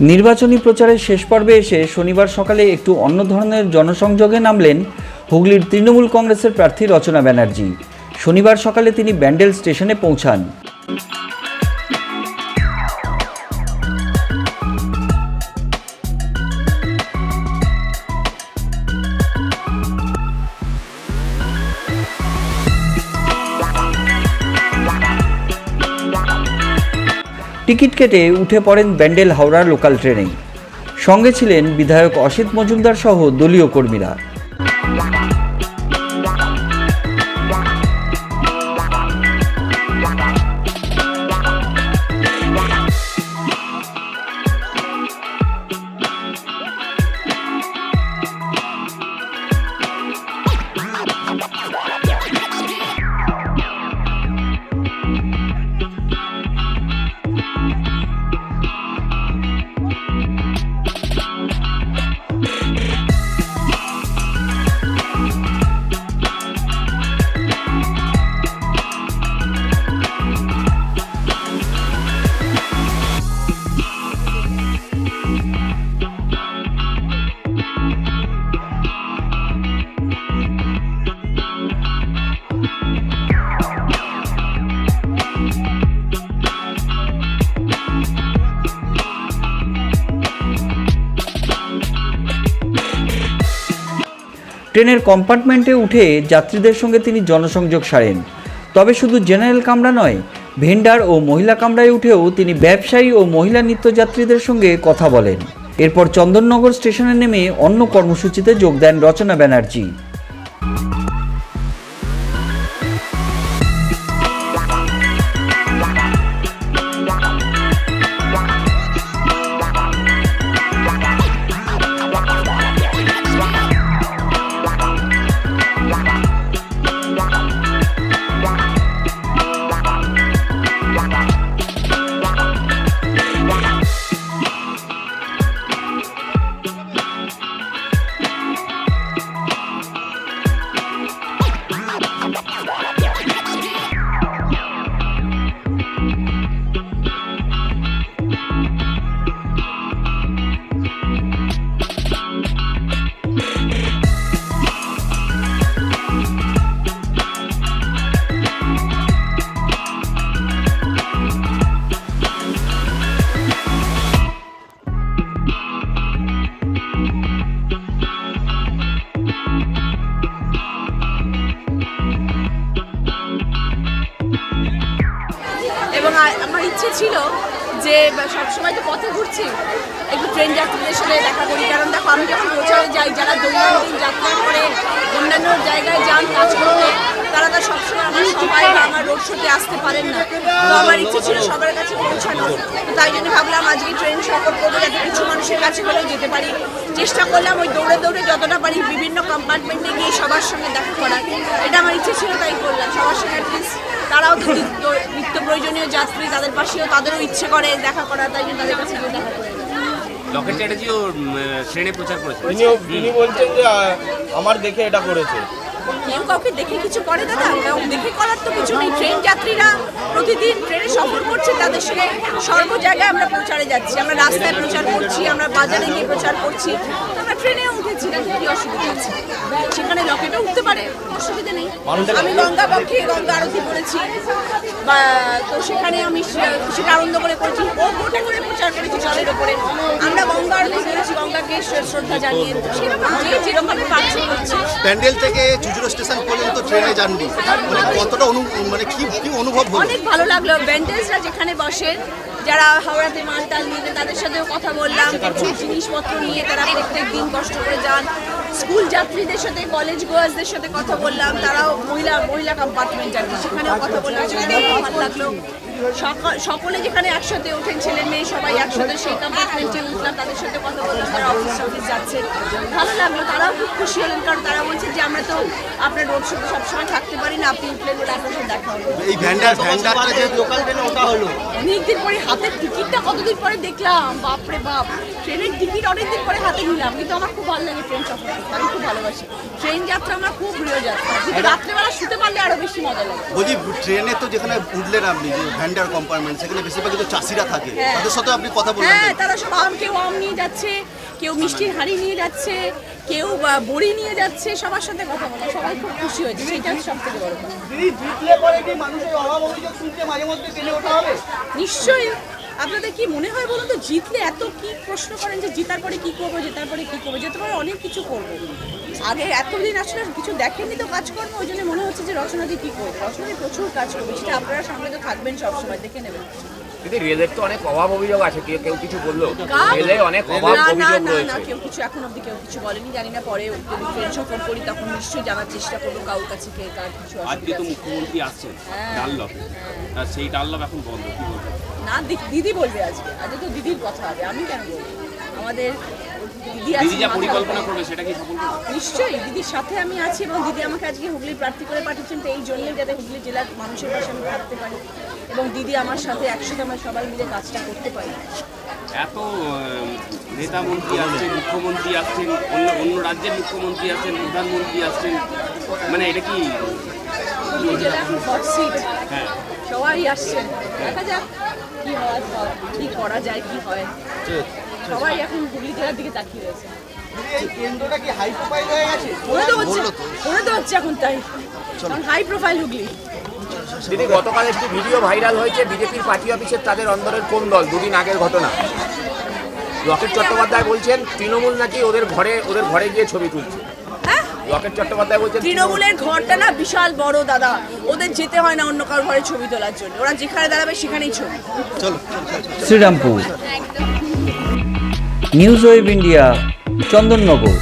নির্বাচনী প্রচারের শেষ পর্বে এসে শনিবার সকালে একটু অন্য ধরনের জনসংযোগে নামলেন হুগলির তৃণমূল কংগ্রেসের প্রার্থী রচনা ব্যানার্জি। শনিবার সকালে তিনি ব্যান্ডেল স্টেশনে পৌঁছান। টিকিট কেটে উঠে পড়েন ব্যান্ডেল হাওড়ার লোকাল ট্রেনে সঙ্গে ছিলেন বিধায়ক অসিত মজুমদার সহ দলীয় কর্মীরা। ট্রেনের কম্পার্টমেন্টে উঠে যাত্রীদের সঙ্গে তিনি জনসংযোগ সারেন। তবে শুধু জেনারেল কামরা নয়, ভেন্ডার ও মহিলা কামরায় উঠেও তিনি ব্যবসায়ী ও মহিলা নিত্যযাত্রীদের সঙ্গে কথা বলেন। এরপর চন্দননগর স্টেশনে নেমে অন্য কর্মসূচিতে যোগ দেন রচনা ব্যানার্জি। ইচ্ছে ছিল যে সবসময় তো পথে ঘুরছি, একটু ট্রেন যাত্রীদের সাথে দেখা করি। কারণ দেখো, আমি যখন প্রচারে যাই, যারা দৈনন্দিন যাত্রা করে, অন্যান্য জায়গায় যান, কাজ করতে, তারা তো সবসময় আমার সবাই আমার রোড শোতে আসতে পারেন না। তো আমার ইচ্ছে ছিল সবার কাছে পৌঁছানো। তাই জন্য ভাবলাম, আজকে ট্রেন সফর করব, যাতে কিছু মানুষের কাছে হলেও যেতে পারি। চেষ্টা করলাম, ওই দৌড়ে দৌড়ে যতটা পারি বিভিন্ন কম্পার্টমেন্টে গিয়ে সবার সঙ্গে দেখা করার। এটা আমার ইচ্ছে ছিল, তাই করলাম। সবার সঙ্গে অ্যাটলিস্ট তারাও তো নিত্য নিত্য প্রয়োজনীয় যাত্রী তাদের পাশেও তাদেরও ইচ্ছে করে দেখা করার তাই জন্য তাদের কাছে গিয়ে দেখা করে। লকেট চ্যাটার্জিও উম, ট্রেনে প্রচার করেছে। তিনিও তিনি বলছেন যে আহ, আমার দেখে এটা করেছে। কেউ কাউকে দেখে কিছু করে দাদা? কেউ দেখে করার তো কিছু নেই। ট্রেন যাত্রীরা প্রতিদিন ট্রেনে সফর করছে তাদের সঙ্গে সর্ব জায়গায় আমরা প্রচারে যাচ্ছি। আমরা রাস্তায় প্রচার করছি আমরা বাজারে গিয়ে প্রচার করছি। আমরা ট্রেনেও উঠেছি তাতে কি অসুবিধা আছে সেখানে লকেটও উঠতে পারে অসুবিধা নেই। আমি গঙ্গা পক্ষে গঙ্গা আরতি করেছি। বা তো সেখানে আমি সেটা আনন্দ করে করেছি। ও বোটে করে প্রচার করেছি জলের ওপরে। আমরা গঙ্গা আরতি করেছি গঙ্গাকে শ্রদ্ধা জানিয়ে। তো সেরকম যেরকমভাবে পাচ্ছে প্যান্ডেল থেকে চুচুড়ো স্টেশন পর্যন্ত ট্রেনে যাননি। মানে কতটা অনু মানে কি কি অনুভব হলো? অনেক ভালো লাগল। ব্যান্ডেজরা যেখানে বসেন যারা হাওড়াতে মালটাল নিয়ে তাদের সাথেও কথা বললাম। কিছু জিনিসপত্র নিয়ে তারা প্রত্যেক দিন কষ্ট করে যান। স্কুল যাত্রীদের সাথে কলেজ গোয়ার্সদের সাথে কথা বললাম। তারাও মহিলা মহিলা কম্পার্টমেন্ট আর সেখানেও কথা বললাম। সেখানেও ভালো লাগল। সকলে যেখানে একসাথে ওঠেন ছেলে মেয়ে সবাই একসাথে সেই কম্পার্টমেন্টে উঠলাম তাদের সাথে কথা বললাম তারা অফিস অফিস যাচ্ছে। ভালো লাগল তারাও খুব খুশি হলেন কারণ তারা বলছে যে আমরা তো আপনার রোড শোতে সবসময় থাকতে পারি না আপনি উঠলেন বলে আপনার সাথে দেখা হবে। এই ভ্যান্ডার ভ্যান্ডারটা লোকাল ট্রেনে ওটা হলো। অনেকদিন পরে হাতের টিকিটটা কতদিন পরে দেখলাম বাপরে বাপ। ট্রেনের টিকিট অনেকদিন পরে হাতে নিলাম কিন্তু আমার খুব ভালো লাগে ট্রেন সফর করতে আমি খুব ভালোবাসি। ট্রেন যাত্রা আমার খুব প্রিয় যাত্রা কিন্তু রাত্রেবেলা শুতে পারলে আরও বেশি মজা লাগে। বলছি ট্রেনে তো যেখানে উঠলেন আপনি যে ভ্যান্ডার কম্পার্টমেন্ট সেখানে বেশিরভাগ তো চাষিরা থাকে। হ্যাঁ। তাদের সাথে আপনি কথা বললেন হ্যাঁ তারা সব আম কেউ আম নিয়ে যাচ্ছে কেউ মিষ্টির হাঁড়ি নিয়ে যাচ্ছে কেউ বড়ি নিয়ে যাচ্ছে সবার সাথে কথা বলে সবাই খুব খুশি হয়েছে সেটা সব থেকে বড় কথা। দিদি জিতলে পরে কি মানুষের অভাব অভিযোগ শুনতে মাঝে মধ্যে ওঠা হবে? নিশ্চয়ই আপনাদের কি মনে হয় বলুন তো জিতলে এত কি প্রশ্ন করেন যে জিতার পরে কি করব জেতার পরে কি করব? যেতে পারে অনেক কিছু করব। আগে এতদিন আসলে কিছু দেখেননি তো কাজকর্ম ওই জন্য মনে হচ্ছে যে রচনাদি কি করবে? রচনাদি প্রচুর কাজ করবে সেটা আপনারা সামনে তো থাকবেন সবসময় দেখে নেবেন। কিন্তু রেলের তো অনেক অভাব অভিযোগ আছে কেউ কেউ কিছু বলল? রেলে অনেক অভাব না না অভিযোগ না রয়েছে। কেউ কিছু এখন অব্দি কেউ কিছু বলেনি জানি না পরে যদি ফ্রেন্ডসও ফোন করি তখন নিশ্চয়ই জানার চেষ্টা করব কারোর কাছে কে কার কিছু আজকে তো। মুখ্যমন্ত্রী আসছেন হ্যাঁ। আর সেই ডানলপ এখন বন্ধ কি বলব না দিদি বলবে আজকে। আজকে তো দিদির কথা হবে আমি কেন বলব? আমাদের দিদি মাথার পরিকল্পনা। করবে সেটা কি সফল নিশ্চয়ই দিদির সাথে আমি আছি এবং দিদি আমাকে আজকে হুগলি প্রার্থী করে পাঠিয়েছেন তো এই জন্যই যাতে হুগলি জেলার মানুষের পাশে আমি থাকতে পারি এবং দিদি আমার সাথে একসাথে আমরা সবাই মিলে কাজটা করতে পারি। এত নেতা মন্ত্রী আসছেন মুখ্যমন্ত্রী আসছেন অন্য অন্য রাজ্যের মুখ্যমন্ত্রী আসছেন প্রধানমন্ত্রী আসছেন মানে এটা কি? হুগলি জেলা এখন হট সিট সবাই আসছেন দেখা যাক কি হয় কি করা যায় কি হয়। সবাই এখন হুগলি জেলার দিকে তাকিয়ে রয়েছে। দিদি এই কেন্দ্রটা কি হাই প্রোফাইল গেছে? তো হচ্ছে বলল তো। তো হচ্ছে এখন তাই। কারণ হাই প্রোফাইল হুগলি। দিদি গতকাল একটি ভিডিও ভাইরাল হয়েছে বিজেপির পার্টি অফিসের তাদের অন্দরের কোন দল? দুদিন আগের ঘটনা। রকেট চট্টোপাধ্যায় বলছেন তৃণমূল নাকি ওদের ঘরে ওদের ঘরে গিয়ে ছবি তুলছে। রকেট চট্টোপাধ্যায় বলছেন তৃণমূলের ঘরটা না বিশাল বড় দাদা। ওদের যেতে হয় না অন্য কারোর ঘরে ছবি তোলার জন্য। ওরা যেখানে দাঁড়াবে সেখানেই ছবি। চলো Srirampur. News web India Chandannagar.